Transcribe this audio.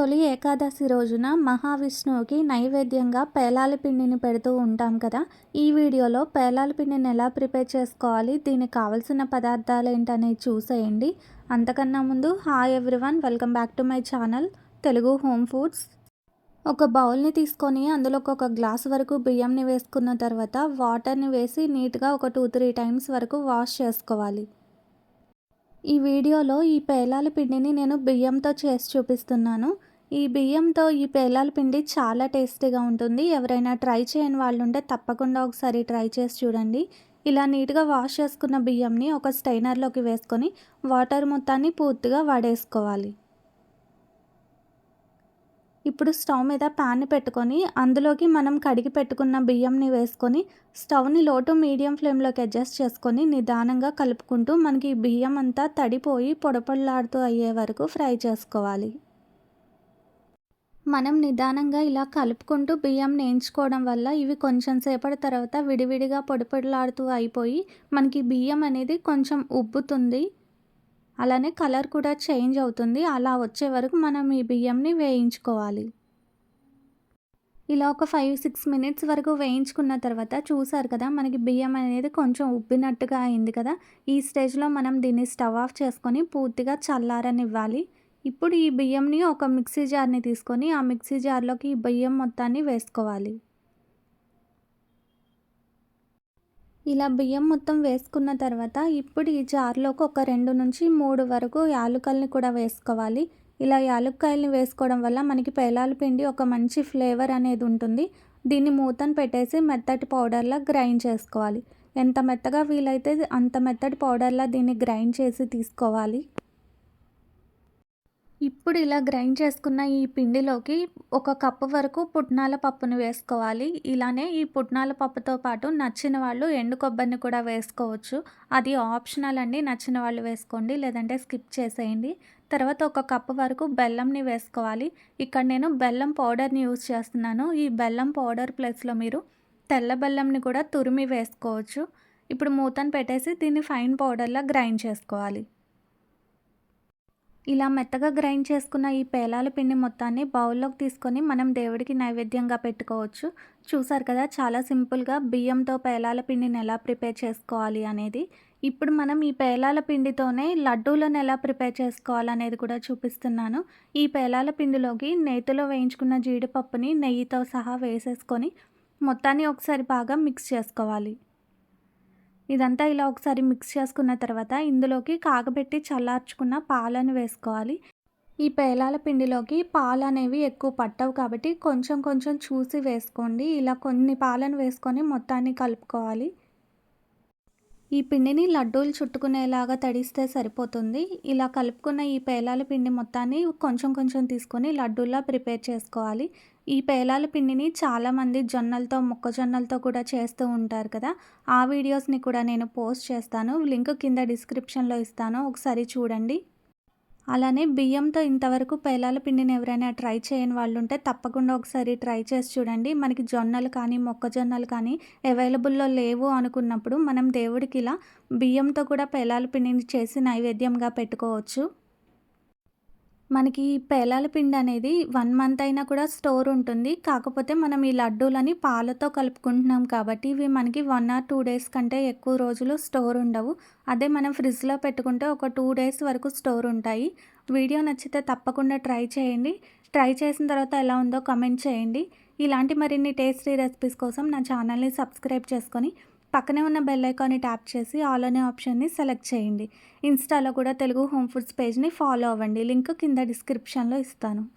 తొలి ఏకాదశి రోజున మహావిష్ణువుకి నైవేద్యంగా పేలాల పిండిని పెడుతూ ఉంటాం కదా. ఈ వీడియోలో పేలాల పిండిని ఎలా ప్రిపేర్ చేసుకోవాలి దీనికి కావలసిన పదార్థాలు ఏంటనేది చూసేయండి. అంతకన్నా ముందు hi everyone welcome back to my channel Telugu home foods. ఒక బౌల్ని తీసుకొని అందులో ఒక గ్లాస్ వరకు బియ్యంని వేసుకున్న తర్వాత వాటర్ని వేసి నీట్గా ఒక టూ త్రీ టైమ్స్ వరకు వాష్ చేసుకోవాలి. ఈ వీడియోలో ఈ పేలాల పిండిని నేను బియ్యంతో చేసి చూపిస్తున్నాను. ఈ బియ్యంతో ఈ పేలాల పిండి చాలా టేస్టీగా ఉంటుంది. ఎవరైనా ట్రై చేయని వాళ్ళు ఉంటే తప్పకుండా ఒకసారి ట్రై చేసి చూడండి. ఇలా నీట్గా వాష్ చేసుకున్న బియ్యంని ఒక స్టైనర్లోకి వేసుకొని వాటర్ మొత్తాన్ని పూర్తిగా వాడేసుకోవాలి. ఇప్పుడు స్టవ్ మీద ప్యాన్ పెట్టుకొని అందులోకి మనం కడిగి పెట్టుకున్న బియ్యంని వేసుకొని స్టవ్ని లోటు మీడియం ఫ్లేమ్లోకి అడ్జస్ట్ చేసుకొని నిదానంగా కలుపుకుంటూ మనకి బియ్యం అంతా తడిపోయి పొడపొడలాడుతూ అయ్యే వరకు ఫ్రై చేసుకోవాలి. మనం నిదానంగా ఇలా కలుపుకుంటూ బియ్యం నేయించుకోవడం వల్ల ఇవి కొంచెం సేపటి తర్వాత విడివిడిగా పొడిపొడలాడుతూ అయిపోయి మనకి బియ్యం అనేది కొంచెం ఉబ్బుతుంది. అలానే కలర్ కూడా చేంజ్ అవుతుంది. అలా వచ్చే వరకు మనం ఈ బియ్యంని వేయించుకోవాలి. ఇలా ఒక ఫైవ్ సిక్స్ మినిట్స్ వరకు వేయించుకున్న తర్వాత చూసారు కదా మనకి బియ్యం అనేది కొంచెం ఉబ్బినట్టుగా అయింది కదా. ఈ స్టేజ్లో మనం దీన్ని స్టవ్ ఆఫ్ చేసుకొని పూర్తిగా చల్లారనివ్వాలి. ఇప్పుడు ఈ బియ్యంని ఒక మిక్సీ జార్ని తీసుకొని ఆ మిక్సీ జార్లోకి ఈ బియ్యం మొత్తాన్ని వేసుకోవాలి. ఇలా బియ్యం మొత్తం వేసుకున్న తర్వాత ఇప్పుడు ఈ జార్లోకి ఒక రెండు నుంచి మూడు వరకు యాలుకల్ని కూడా వేసుకోవాలి. ఇలా యాలుక్కాయల్ని వేసుకోవడం వల్ల మనకి పేలాల పిండి ఒక మంచి ఫ్లేవర్ అనేది ఉంటుంది. దీన్ని మూతను పెట్టేసి మెత్తటి పౌడర్లా గ్రైండ్ చేసుకోవాలి. ఎంత మెత్తగా వీలైతే అంత మెత్తటి పౌడర్లా దీన్ని గ్రైండ్ చేసి తీసుకోవాలి. ఇప్పుడు ఇలా గ్రైండ్ చేసుకున్న ఈ పిండిలోకి ఒక కప్పు వరకు పుట్నాల పప్పును వేసుకోవాలి. ఇలానే ఈ పుట్నాల పప్పుతో పాటు నచ్చిన వాళ్ళు ఎండు కొబ్బరిని కూడా వేసుకోవచ్చు. అది ఆప్షనల్ అండి నచ్చిన వాళ్ళు వేసుకోండి లేదంటే స్కిప్ చేసేయండి. తర్వాత ఒక కప్పు వరకు బెల్లంని వేసుకోవాలి. ఇక్కడ నేను బెల్లం పౌడర్ని యూజ్ చేస్తున్నాను. ఈ బెల్లం పౌడర్ ప్లేస్లో మీరు తెల్ల బెల్లంని కూడా తురిమి వేసుకోవచ్చు. ఇప్పుడు మూతను పెట్టేసి దీన్ని ఫైన్ పౌడర్లా గ్రైండ్ చేసుకోవాలి. ఇలా మెత్తగా గ్రైండ్ చేసుకున్న ఈ పేలాల పిండి మొత్తాన్ని బౌల్లోకి తీసుకొని మనం దేవుడికి నైవేద్యంగా పెట్టుకోవచ్చు. చూసారు కదా చాలా సింపుల్గా బియ్యంతో పేలాల పిండిని ఎలా ప్రిపేర్ చేసుకోవాలి అనేది. ఇప్పుడు మనం ఈ పేలాల పిండితోనే లడ్డూలను ఎలా ప్రిపేర్ చేసుకోవాలనేది కూడా చూపిస్తున్నాను. ఈ పేలాల పిండిలోకి నేతిలో వేయించుకున్న జీడిపప్పుని నెయ్యితో సహా వేసేసుకొని మొత్తాన్ని ఒకసారి బాగా మిక్స్ చేసుకోవాలి. ఇదంతా ఇలా ఒకసారి మిక్స్ చేసుకున్న తర్వాత ఇందులోకి కాగబెట్టి చల్లార్చుకున్న పాలను వేసుకోవాలి. ఈ పేలాల పిండిలోకి పాలు అనేవి ఎక్కువ పట్టవు కాబట్టి కొంచెం కొంచెం చూసి వేసుకోండి. ఇలా కొన్ని పాలను వేసుకొని మొత్తాన్ని కలుపుకోవాలి. ఈ పిండిని లడ్డూలు చుట్టుకునేలాగా తడిస్తే సరిపోతుంది. ఇలా కలుపుకున్న ఈ పేలాల పిండి మొత్తాన్ని కొంచెం కొంచెం తీసుకొని లడ్డూల్లా ప్రిపేర్ చేసుకోవాలి. ఈ పేలాల పిండిని చాలామంది జొన్నలతో మొక్కజొన్నలతో కూడా చేస్తూ ఉంటారు కదా. ఆ వీడియోస్ని కూడా నేను పోస్ట్ చేస్తాను. లింక్ కింద డిస్క్రిప్షన్లో ఇస్తాను. ఒకసారి చూడండి. అలానే బియ్యంతో ఇంతవరకు పేలాల పిండిని ఎవరైనా ట్రై చేయని వాళ్ళు ఉంటే తప్పకుండా ఒకసారి ట్రై చేసి చూడండి. మనకి జొన్నలు కానీ మొక్కజొన్నలు కానీ అవైలబుల్లో లేవు అనుకున్నప్పుడు మనం దేవుడికి ఇలా బియ్యంతో కూడా పేలాల పిండిని చేసి నైవేద్యంగా పెట్టుకోవచ్చు. మనకి పేలాల పిండి అనేది వన్ మంత్ అయినా కూడా స్టోర్ ఉంటుంది. కాకపోతే మనం ఈ లడ్డూలని పాలతో కలుపుకుంటున్నాం కాబట్టి ఇవి మనకి వన్ ఆర్ టూ డేస్ కంటే ఎక్కువ రోజులు స్టోర్ ఉండవు. అదే మనం ఫ్రిడ్జ్లో పెట్టుకుంటే ఒక టూ డేస్ వరకు స్టోర్ ఉంటాయి. వీడియో నచ్చితే తప్పకుండా ట్రై చేయండి. ట్రై చేసిన తర్వాత ఎలా ఉందో కమెంట్ చేయండి. ఇలాంటి మరిన్ని టేస్టీ రెసిపీస్ కోసం నా ఛానల్ని సబ్స్క్రైబ్ చేసుకొని పక్కనే ఉన్న బెల్ ఐకాన్ని ట్యాప్ చేసి ఆల్ అనే ఆప్షన్ని సెలెక్ట్ చేయండి. ఇన్స్టాలో కూడా తెలుగు హోమ్ ఫుడ్స్ పేజ్ని ఫాలో అవ్వండి. లింక్ కింద డిస్క్రిప్షన్లో ఇస్తాను.